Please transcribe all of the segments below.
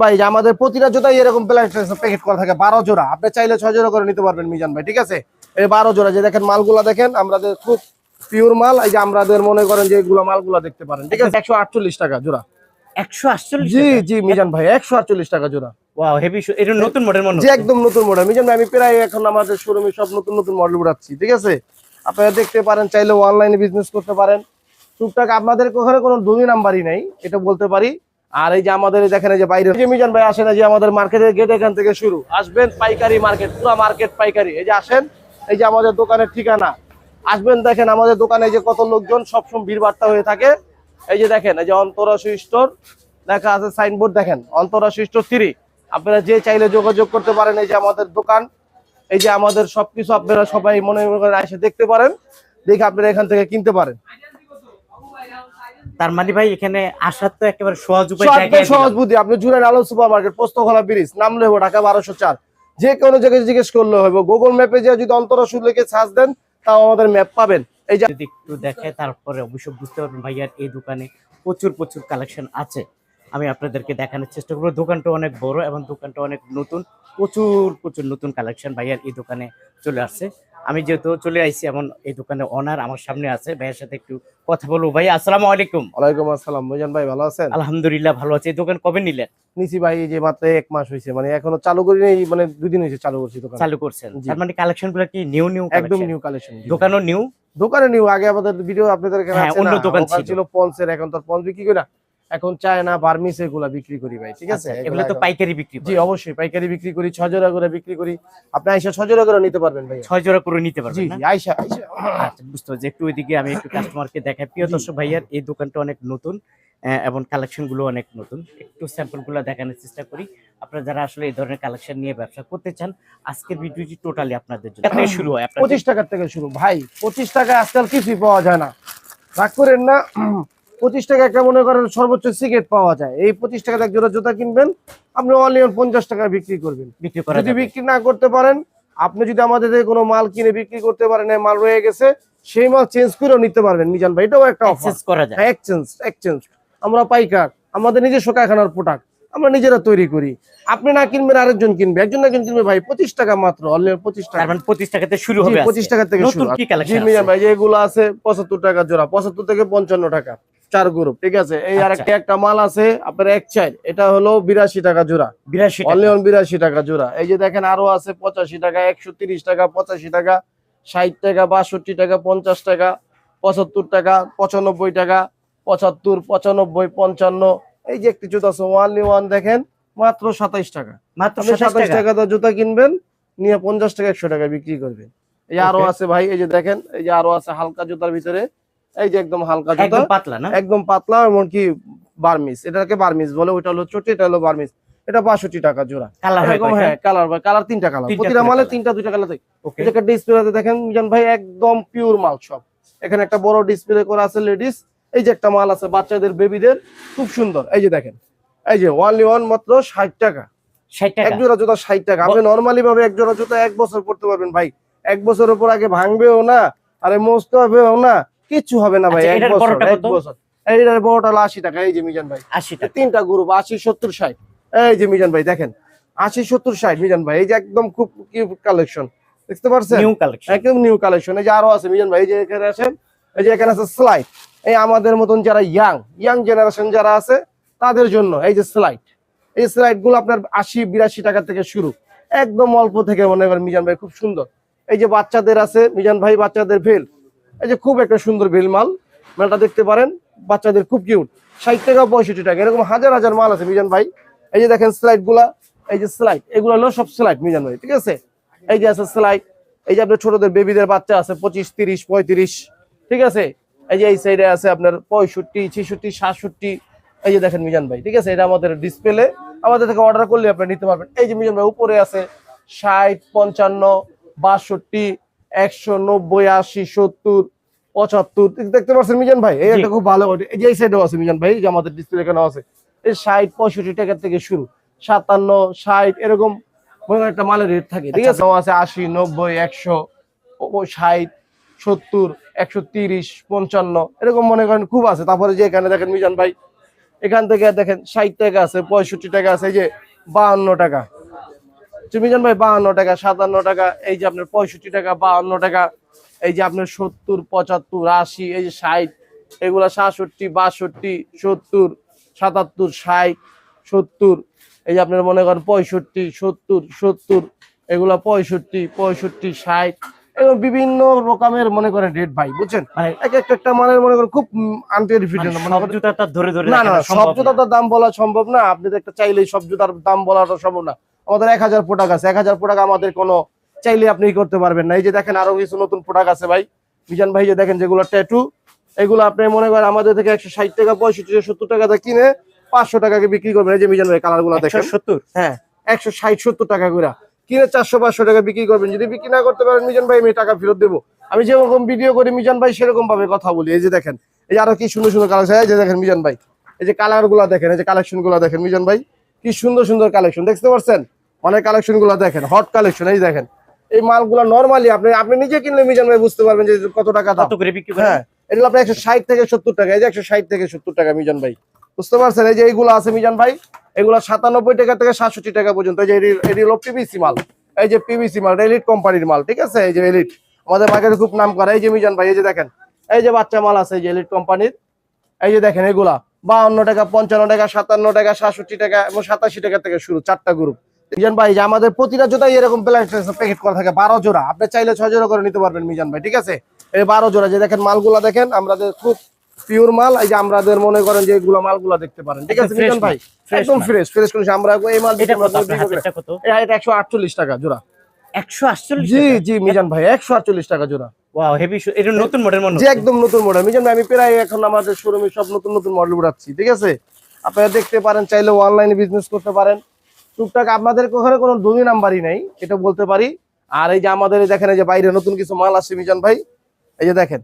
ভাই যে আমাদের প্রতিটা জোতাই এরকম প্যাকেট করা থাকে বারো জোড়া। আপনি চাইলে ছয় জোড়া করে নিতে পারবেন মিজান ভাই ঠিক আছে? এই বারো জোড়া যে দেখেন মালগুলা দেখেন আমাদের খুব পিওর মাল এই যে আমাদের মনে করেন যে এগুলো মালগুলা দেখতে পারেন ঠিক আছে? একশো আটচল্লিশ টাকা জোড়া। একশো আটচল্লিশ জি জি মিজান ভাই একশো আটচল্লিশ টাকা জোড়া। ওয়াও হেভি এটা নতুন মডেল মনে যে একদম নতুন মডেল মিজান ভাই আমি প্রায় এখন আমাদের শোরুমে সব নতুন নতুন মডেল উঠাচ্ছি ঠিক আছে? আপনারা দেখতে পারেন চাইলে অনলাইনে বিজনেস করতে পারেন। টুকটাক আপনাদের ওখানে কোনো দুই নাম্বারই নাই এটা বলতে পারি। আর এই যে আমাদের দেখেন এই যে বাইরে যে মিজান ভাই আসেন যে আমাদের মার্কেটের গেট এখান থেকে শুরু আসবেন পাইকারি মার্কেট পুরো মার্কেট পাইকারি এই যে আসেন এই যে আমাদের দোকানের ঠিকানা আসবেন দেখেন আমাদের দোকানে যে কত লোকজন সবসময় ভিড় বার্তা হয়ে থাকে এই যে দেখেন এই যে অন্তরাশু স্টোর লেখা আছে সাইনবোর্ড দেখেন অন্তরাশু স্টোর থ্রি আপনারা যে চাইলে যোগাযোগ করতে পারেন এই যে আমাদের দোকান এই যে আমাদের সবকিছু আপনারা সবাই মনে মনে করে এসে দেখতে পারেন দেখে আপনারা এখান থেকে কিনতে পারেন তার মানে ভাই এখানে আসার তো একেবারে সহজ উপায় সহজ বুদ্ধি। আপনি জুড়েন আলো সুপার মার্কেট পোস্তখোলা ব্রিজ হব ঢাকা বারোশো চার। যে কোনো জায়গায় জিজ্ঞেস করলে হবে গুগল ম্যাপে যে যদি অন্তরাশু লিখে সার্চ দেন তাও আমাদের ম্যাপ পাবেন। এই যদি একটু দেখে তারপরে অবশ্যই বুঝতে পারবেন ভাইয়ার এই দোকানে প্রচুর প্রচুর কালেকশন আছে। আমি আপনাদেরকে দেখানোর চেষ্টা করব। দোকানটা অনেক বড় এবং দোকানটা অনেক নতুন। প্রচুর প্রচুর নতুন কালেকশন ভাইয়ার এই দোকানে চলে আসছে। আমি যেহেতু চলে আইছি এমন এই দোকানে অনার আমার সামনে আছে ভাইয়ের সাথে একটু কথা বলব। ভাই আসসালামু আলাইকুম। ওয়ালাইকুম আসসালাম। মিজান ভাই ভালো আছেন? আলহামদুলিল্লাহ ভালো আছে। এই দোকান কবে নিলেন? নিছি ভাই এই যে মাত্র এক মাস হয়েছে মানে এখনও চালু করি নাই মানে দুই দিন হয়েছে চালু করছি দোকান। চালু করছেন। তার মানে কালেকশনগুলো কি নিউ নিউ একদম নিউ কালেকশন দোকানও নিউ দোকানে নিউ আগে আমাদের ভিডিও আপনাদের এখানে হ্যাঁ, আছে অন্য দোকান ছিল। ছিল পন্সের এখন তো পন্স বিক্রি করি না? এখন চায়না বার্মিস এগুলা বিক্রি করি ভাই ঠিক আছে? আচ্ছা, এগুলো তো পাইকারি বিক্রি জি অবশ্যই পাইকারি বিক্রি করি ছ জোড়া করে বিক্রি করি। আপনি আইসা ছ জোড়া করে নিতে পারবেন ভাই ছয় জোড়া করে নিতে পারবেন জি আইসা আচ্ছা বুঝতে পারছি। একটু ওইদিকে আমি একটু কাস্টমারকে দেখাই। প্রিয় দর্শক ভাইয়ার এই দোকানটা অনেক নতুন এবং কালেকশনগুলো অনেক নতুন। একটু স্যাম্পলগুলো দেখানোর চেষ্টা করি। আপনারা যারা আসলে এই ধরনের কালেকশন নিয়ে ব্যবসা করতে চান আজকের ভিডিওটি টোটালি আপনাদের জন্য। শুরু হয় পঁচিশ টাকার থেকে শুরু। ভাই পঁচিশ টাকা আজকাল কিছুই পাওয়া যায় না। রাগ করেন না পঁচিশ টাকা একটা মনে করেন সর্বোচ্চ সিগারেট পাওয়া যায়। এই পঁচিশ টাকা এক জোড়া জুতা কিনবেন আপনি অনলি পঞ্চাশ টাকা বিক্রি করবেন। যদি বিক্রি না করতে পারেন আপনি যদি আমাদের থেকে কোনো মাল কিনে বিক্রি করতে পারেন মাল রয়ে গেছে সেই মাল চেঞ্জ করেও নিতে পারবেন। মিজান ভাই এটাও একটা এক্সচেঞ্জ এক্সচেঞ্জ আমরা পাইকার আমাদের নিজস্ব কারখানার প্রোডাক্ট আমরা নিজেরা তৈরি করি। আপনি না কিনবেন আরেকজন কিনবে। একজন না একজন কিনবে ভাই পঁচিশ টাকা মাত্র অনলি পঁচিশ টাকা। মানে পঁচিশ টাকাতে শুরু হবে পঁচিশ টাকা থেকে শুরু। ভাই যেগুলো আছে পঁচাত্তর টাকা জোড়া পঁচাত্তর থেকে পঞ্চান্ন টাকা। চার গ্রুপ ঠিক আছে? এই আর আচ্ছা। একটা মাল আছে আপনার এক চাই এটা হলো বিরাশি টাকা জোড়া। বিরাশি অনলি অন বিরাশি টাকা জোড়া। এই যে দেখেন আরও আছে পঁচাশি টাকা একশো তিরিশ টাকা পঁচাশি টাকা ষাট টাকা বাষট্টি টাকা পঞ্চাশ টাকা পঁচাত্তর টাকা পঁচানব্বই টাকা পঁচাত্তর পঁচানব্বই পঞ্চান্ন। এই যে একটি জুতা আছে ওয়ানলি ওয়ান দেখেন মাত্র সাতাইশ টাকা। মাত্র সাতাইশ টাকা। টাকা জুতা কিনবেন নিয়ে পঞ্চাশ টাকা একশো টাকা বিক্রি করবেন। এই আরও আছে ভাই এই যে দেখেন এই যে আরও আছে হালকা জুতার ভিতরে এই যে একদম হালকা জুতা। একদম পাতলা না? একদম পাতলা এমনকি বার্মিস এটাকে বার্মিস বলে ওইটা হলো চটি এটা হলো বার্মিস এটা বাষট্টি টাকা জোড়া। এরকম হ্যাঁ কালার ভাই কালার তিনটা কালার প্রতিটা মালে তিনটা দুইটা কালার থাকে. এটাকে ডিসপ্লেতে দেখেন মিজান ভাই একদম পিওর মাল সব। এখানে একটা বড় ডিসপ্লে করা আছে লেডিস এই যে একটা মাল আছে বাচ্চাদের বেবিদের খুব সুন্দর। এই যে দেখেন এই যে ওয়ানলি ওয়ান মাত্র ষাট টাকা। এক জোড়া জুতা ষাট টাকা। আপনি নর্মালি ভাবে এক জোড়া জুতা এক বছর পড়তে পারবেন ভাই। এক বছর উপর আগে ভাঙবেও না আরে মস্ত হবেও না। কিচ্ছু হবে না ভাই আচ্ছা, এক বছর এক? বছর। এইটার বড়টা হলো আশি টাকা এই যে মিজান ভাই। আশি টাকা। তিনটা গ্রুপ আশি সত্তর ষাট। এই যে মিজান ভাই দেখেন আশি সত্তর ষাট মিজান ভাই এই যে একদম খুব কালেকশন দেখতে পারছেন? নিউ কালেকশন একদম নিউ কালেকশন এই যে আরও আছে মিজান ভাই এই যে এখানে আছেন এই যে এখানে আছে স্লাইড এই আমাদের মতন যারা ইয়াং ইয়াং জেনারেশন যারা আছে তাদের জন্য এই যে স্লাইড এই স্লাইডগুলো আপনার আশি বিরাশি টাকা থেকে শুরু। একদম অল্প থেকে মনে করেন মিজান ভাই খুব সুন্দর। এই যে বাচ্চাদের আছে মিজান ভাই বাচ্চাদের ভেল এই যে খুব একটা সুন্দর ভেল মাল। মালটা দেখতে পারেন, বাচ্চাদের খুব কিউট ষাট টাকা, পঁয়ষট্টি টাকা, এরকম হাজার হাজার মাল আছে মিজান ভাই। এই যে দেখেন স্লাইডগুলা, এই যে স্লাইড এগুলো হলো সব স্লাইড মিজান ভাই, ঠিক আছে? এই যে আছে স্লাইড এই যে আপনার ছোটদের বেবিদের বাচ্চা আছে, পঁচিশ, তিরিশ, পঁয়ত্রিশ, ঠিক আছে? এই যে এই সাইডে আছে আপনার পঁয়ষট্টি, ছেষট্টি, সাতষট্টি, এই যে দেখেন মিজান ভাই, ঠিক আছে? এটা আমাদের ডিসপ্লে আমাদের থেকে অর্ডার করলে আপনি নিতে পারবেন। এই যে মিজান ভাই উপরে আছে ষাট, পঞ্চান্ন, বাষট্টি একশো নব্বই আশি সত্তর পঁচাত্তর দেখতে পাচ্ছেন মিজান ভাই? এই। একটা খুব ভালো এই যে এই সাইডেও আছে মিজান ভাই যে আমাদের ডিসপ্লে এখানে আছে। এই ষাট পঁয়ষট্টি টাকা থেকে শুরু সাতান্ন ষাট এরকম একটা মালের রেট থাকে ঠিক আছে? আছে আশি নব্বই একশো ও ষাট সত্তর একশো তিরিশ পঞ্চান্ন এরকম মনে করেন খুব আছে। তারপরে যে এখানে দেখেন মিজান ভাই এখান থেকে দেখেন ষাট টাকা আছে পঁয়ষট্টি টাকা আছে এই যে বাহান্ন টাকা। চিমিজান ভাই, বাহান্ন টাকা, সাতান্ন টাকা, এই যে আপনার পঁয়ষট্টি টাকা, বাহান্ন টাকা, এই যে আপনার সত্তর, পঁচাত্তর, আশি, এই যে ষাট, এগুলা সাতষট্টি, বাষট্টি, সত্তর, সাতাত্তর, ষাট, সত্তর, এই যে আপনার মনে করেন পঁয়ষট্টি, সত্তর সত্তর, এগুলা পঁয়ষট্টি পঁয়ষট্টি, ষাট এবং বিভিন্ন রকমের মনে করেন রেট ভাই বুঝছেন? মানে এক একটা একটা মানের মনে করেন খুব আনটেরিফিটেড মানে সব জুতা ধরে ধরে না না সব জুতার দাম বলা সম্ভব না। আপনি তো একটা চাইলেই সব জুতার দাম বলাটা সম্ভব না। আমাদের এক হাজার প্রোডাক্ট আছে। এক হাজার প্রোডাক্ট আমাদের কোনো চাইলে আপনি করতে পারবেন না। এই যে দেখেন আরও কিছু নতুন প্রোডাক্ট আছে ভাই। মিজান ভাই যে দেখেন যেগুলো ট্যাটু এগুলো আপনি মনে করেন আমাদের থেকে একশো ষাট টাকা পঁয়ষট্টি সত্তর টাকা কিনে পাঁচশো টাকাকে বিক্রি করবেন। এই যে মিজান ভাই কালারগুলো দেখেন। 170 হ্যাঁ একশো ষাট সত্তর টাকা করে। কিনে চারশো পাঁচশো টাকা বিক্রি করবেন। যদি বিক্রি না করতে পারেন মিজান ভাই আমি টাকা ফেরত দেবো। আমি যেরকম ভিডিও করি মিজান ভাই সেরকম ভাবে কথা বলি। এই যে দেখেন এই যে আরও কি সুন্দর সুন্দর কালেকশন এই যে দেখেন মিজান ভাই এই যে কালারগুলা দেখেন এই যে কালেকশনগুলা দেখেন মিজান ভাই কি সুন্দর সুন্দর কালেকশন দেখতে পাচ্ছেন? অনেক কালেকশনগুলা দেখেন হট কালেকশন এই দেখেন। এই মালগুলা নর্মালি আপনি আপনি নিজে কিনলে মিজান ভাই বুঝতে পারবেন যে কত টাকা দাম। কত করে বিক্রি করেন? হ্যাঁ এটা আপনার একশো ষাট থেকে সত্তর টাকা এই যে একশো ষাট থেকে সত্তর টাকা মিজান ভাই। বুঝতে পারছেন এই যে এইগুলো আছে মিজান ভাই এগুলো সাতানব্বই টাকা থেকে সাতষট্টি টাকা পর্যন্ত এই যে এটি- হলো পিভিসি মাল এই যে পিভিসি মাল এলিট কোম্পানির মাল ঠিক আছে এই যে এলিট আমাদের মার্কেটে খুব নাম করা এই যে মিজান ভাই এই যে দেখেন এই যে বাচ্চা মাল আছে এই যে এলিট কোম্পানির এই যে দেখেন এগুলা বাউন্ন টাকা পঞ্চান্ন টাকা সাতান্ন টাকা সাতষট্টি টাকা এবং সাতাশি টাকা থেকে শুরু চারটা গ্রুপ মিজান ভাই যে আমাদের প্রতিটা জোড়াই এরকম প্যাকেট করা থাকে বারো জোড়া আপনি চাইলে ছয় জোড়া করে নিতে পারবেন মিজান ভাই ঠিক আছে এই বারো জোড়া যে দেখেন মালগুলা দেখেন আমাদের খুব পিওর মাল এই যে আমাদের মনে করেন যে এগুলো মালগুলা দেখতে পারেন। ঠিক আছে মিজান ভাই? একদম ফ্রেশ ফ্রেশ করেছি। আমরা এই মাল এটা কত এটা একশো আটচল্লিশ টাকা জোড়া। 148 জি জি মিজান ভাই একশো আটচল্লিশ টাকা জোড়া। ওয়াও হেভি এটা নতুন মডেল মনে হচ্ছে। একদম নতুন মডেল মিজান ভাই আমি প্রায় এখন আমাদের শোরুমে সব নতুন নতুন মডেল উঠাচ্ছি ঠিক আছে? আপনারা দেখতে পারেন চাইলে অনলাইনে বিজনেস করতে পারেন। টুকটাক আপনাদের ওখানে কোনো দুই নাম্বারই নাই এটা বলতে পারি। আর এই যে আমাদের দেখেন এই যে বাইরে নতুন কিছু মাল আসছে মিজান ভাই এই যে দেখেন।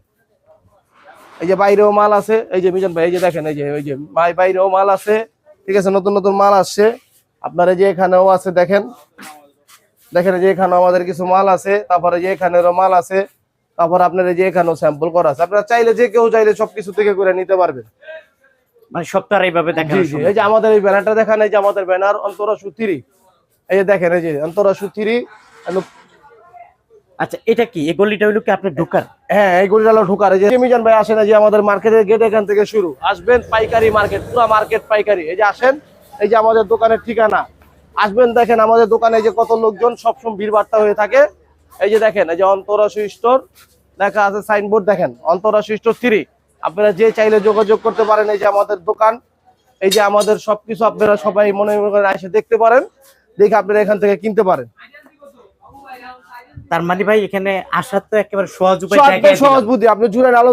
এই যে বাইরেও মাল আছে এই যে মিজান ভাই এই যে দেখেন এই যে ওই যে বাই- বাইরেও মাল আছে ঠিক আছে নতুন নতুন মাল আসছে আপনার যে এখানেও আছে দেখেন দেখেন যে এখানেও আমাদের কিছু মাল আছে তারপরে যে এখানেরও মাল আছে তারপর আপনার যে এখানেও স্যাম্পল করা আছে আপনারা চাইলে যে কেউ চাইলে সবকিছু থেকে করে নিতে পারবেন মানে সপ্তাহ এইভাবে দেখানো এই যে আমাদের এই ব্যানারটা দেখেন এই যে আমাদের ব্যানার অন্তরা সুতিরি এই যে দেখেন এই যে অন্তরা সুতিরি আচ্ছা এটা কি এই গলিটা হলো কি আপনার ঢোকার হ্যাঁ এই গরিডালো ঢোকার, এই যে মিজান ভাই আসেন এই যে আমাদের মার্কেটের গেট এখান থেকে শুরু। আসবেন পাইকারি মার্কেট, পুরো মার্কেট পাইকারি। এই যে আসেন, এই যে আমাদের দোকানের ঠিকানা। আসবেন, দেখেন আমাদের দোকানে যে কত লোকজন, সবসময় ভিড় হয়ে থাকে। এই যে দেখেন, এই যে অন্তরাশু স্টোর লেখা আছে সাইনবোর্ড দেখেন, অন্তরাশু স্টোর থ্রি আপনারা যে চাইলে যোগাযোগ করতে পারেন, এই যে আমাদের দোকান। এই যে আমাদের সবকিছু আপনারা সবাই মনে মনে করে এসে দেখতে পারেন। দেখে আপনারা এখান থেকে কিনতে পারেন। তার মানে ভাই এখানে আসার তো একেবারে সহজ উপায় সহজ বুদ্ধি। আপনি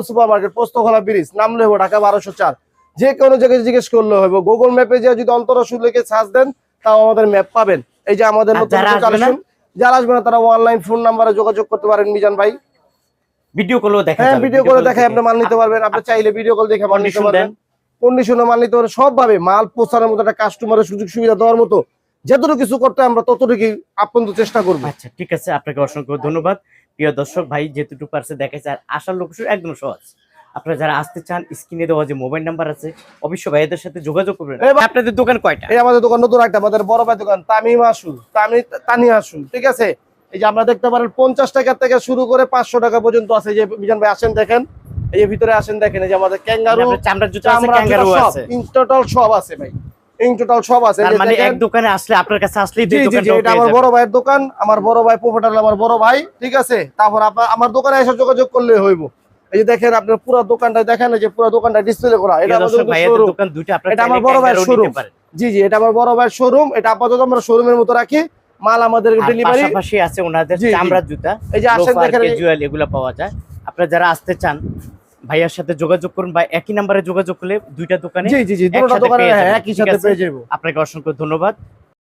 সুপার মার্কেট পোস্তখোলা ব্রিজ হব ঢাকা বারোশো চার। যে কোনো জায়গায় জিজ্ঞেস করলে হবে গুগল ম্যাপে যে যদি অন্তরসু লিখে সার্চ দেন তাও আমাদের ম্যাপ পাবেন। এই যে আমাদের যারা আসবে না? কালেকশন যারা আসবে না তারা অনলাইন ফোন নাম্বারে যোগাযোগ করতে পারেন মিজান ভাই। ভিডিও কলও দেখা হ্যাঁ ভিডিও দেখায় থেকে। আপনি মাল নিতে পারবেন। আপনি চাইলে ভিডিও কল দেখে মাল নিতে পারবেন। কন্ডিশনে মাল নিতে পারবেন। সব ভাবে মাল পৌঁছানোর মতো একটা কাস্টমারের সুযোগ সুবিধা দেওয়ার মতো যতটুকু কিছু করতে আমরা ততটুকু আপনার চেষ্টা করব। আচ্ছা ঠিক আছে আপনাকে অসংখ্য ধন্যবাদ। প্রিয় দর্শক ভাই যেটুকু পারছে দেখাচ্ছে আর আসার লোকেশন একদম সহজ। আপনারা যারা আসতে চান স্ক্রিনে দেওয়া যে মোবাইল নাম্বার আছে অবশ্যই ভাইদের সাথে যোগাযোগ করবেন। আপনাদের দোকান কয়টা? এই আমাদের দোকান নতুন একটা আমাদের বড় ভাই দোকান তামিম আসু তামি তানি আসু ঠিক আছে? এই যে আমরা দেখতে পারেন পঞ্চাশ টাকা থেকে শুরু করে পাঁচশো টাকা পর্যন্ত আছে। যে মিজান ভাই আসেন দেখেন। এই যে ভিতরে আসেন দেখেন এই যে আমাদের ক্যাঙ্গারু চামড়ার জুতা আছে ক্যাঙ্গারু আছে। টোটাল সব আছে ভাই। ইন টোটাল সব আছে। মানে এক দোকানে আসলে আপনার কাছে আসলেই জি দুই এটা আমার বড় ভাইয়ের দোকান আমার বড় ভাই প্রোপাইটার আমার বড় ভাই ঠিক আছে? তারপর আমার দোকানে এসে যোগাযোগ করলে হইব। এই যে দেখেন আপনার পুরো দোকানটা দেখেন যে পুরো দোকানটা ডিসপ্লে করা। এটা আমাদের দোকান দুইটা আপনারা এটা আমার বড় ভাইয়ের। পারেন। জি জি এটা আমার বড় ভাইয়ের শোরুম এটা আপাতত আমরা শোরুমের মতো রাখি। মাল আমাদের ডেলিভারি পাশাপাশি আছে ওনাদের। চামড়ার জুতা। এই যে আসেন দেখেন ক্যাজুয়াল এগুলো পাওয়া যায়। আপনারা যারা আসতে চান ভাইয়ার সাথে যোগাযোগ করুন বা একই নাম্বারে যোগাযোগ করলে দুইটা দোকানে জি জি জি দুটো দোকানে একই সাথে পেয়ে যাব। আপনাকে অসংখ্য ধন্যবাদ।